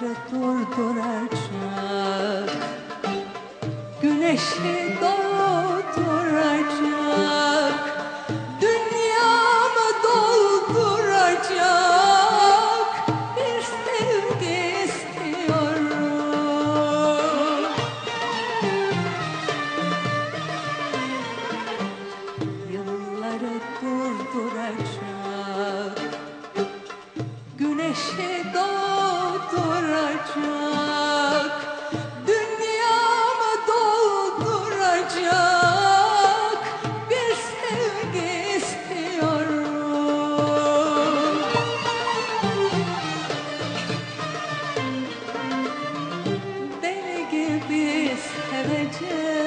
durduracak Güneşi doğ dolduracak Dünyamı dolduracak. Bir sevgi istiyorum. Deli gibi sevecek.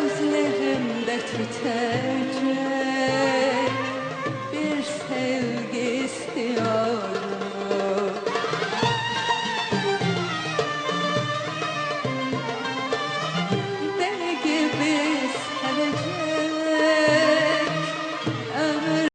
gözlerimde titecek